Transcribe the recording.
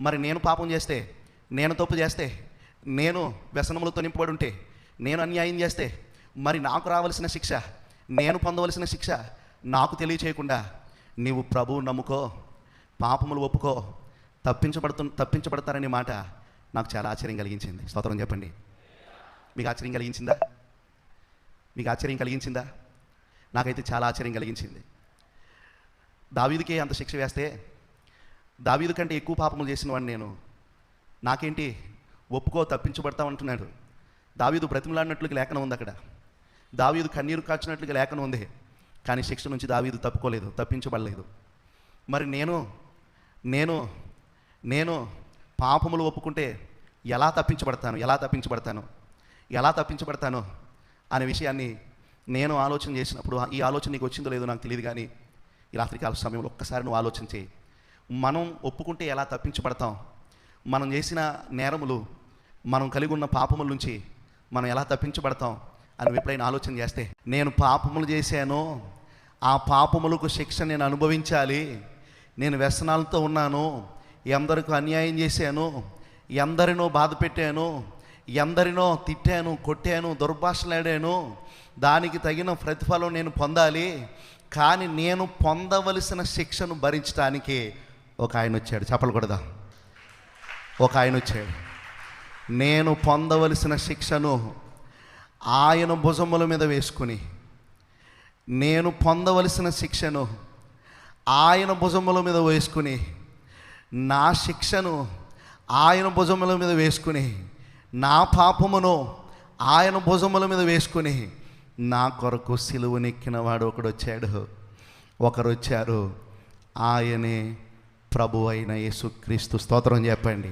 మరి నేను పాపం చేస్తే నేను తప్పు చేస్తే నేను వ్యసనములతో నింపబడి ఉంటే నేను అన్యాయం చేస్తే మరి నాకు రావలసిన శిక్ష నేను పొందవలసిన శిక్ష నాకు తెలియచేయకుండా నీవు ప్రభువు నమ్ముకో పాపములు ఒప్పుకో తప్పించబడుతు తప్పించబడతారనే మాట నాకు చాలా ఆశ్చర్యం కలిగించింది. స్తోత్రం చెప్పండి. మీకు ఆశ్చర్యం కలిగించిందా? మీకు ఆశ్చర్యం కలిగించిందా? నాకైతే చాలా ఆశ్చర్యం కలిగించింది. దావీదికే అంత శిక్ష వేస్తే దావీదు కంటే ఎక్కువ పాపములు చేసిన వాడిని నేను. నాకేంటి? ఒప్పుకో తప్పించబడతా అంటున్నాడు. దావీదు బ్రతిమలాడినట్లుగా లేఖనం ఉంది అక్కడ. దావీదు కన్నీరు కాచినట్లుగా లేఖనం ఉంది. కానీ శిక్ష నుంచి దావీదు తప్పుకోలేదు తప్పించబడలేదు. మరి నేను నేను నేను పాపములు ఒప్పుకుంటే ఎలా తప్పించబడతాను? ఎలా తప్పించబడతాను? ఎలా తప్పించబడతాను? అనే విషయాన్ని నేను ఆలోచన చేసినప్పుడు ఈ ఆలోచన నీకు వచ్చిందో లేదో నాకు తెలియదు కానీ ఈ రాత్రికాల సమయంలో ఒక్కసారి నువ్వు ఆలోచన చేయి. మనం ఒప్పుకుంటే ఎలా తప్పించబడతాం? మనం చేసిన నేరములు మనం కలిగి ఉన్న పాపముల నుంచి మనం ఎలా తప్పించబడతాం? అని ఎప్పుడైనా ఆలోచన చేస్తే నేను పాపములు చేశాను ఆ పాపములకు శిక్ష నేను అనుభవించాలి నేను వ్యసనాలతో ఉన్నాను ఎందరికీ అన్యాయం చేశాను ఎందరినో బాధ పెట్టాను ఎందరినో తిట్టాను కొట్టాను దుర్భాషలాడాను దానికి తగిన ప్రతిఫలం నేను పొందాలి కానీ నేను పొందవలసిన శిక్షను భరించడానికి ఒక ఆయన వచ్చాడు. చెప్పలు కొడదా? ఒక ఆయన వచ్చాడు. నేను పొందవలసిన శిక్షను ఆయన భుజముల మీద వేసుకుని నేను పొందవలసిన శిక్షను ఆయన భుజముల మీద వేసుకుని నా శిక్షను ఆయన భుజముల మీద వేసుకుని నా పాపమును ఆయన భుజముల మీద వేసుకుని నా కొరకు సిలువనెక్కిన వాడు ఒకడు వచ్చాడు. ఒకరు వచ్చారు. ఆయనే ప్రభు అయిన యేసుక్రీస్తు స్తోత్రం చెప్పండి.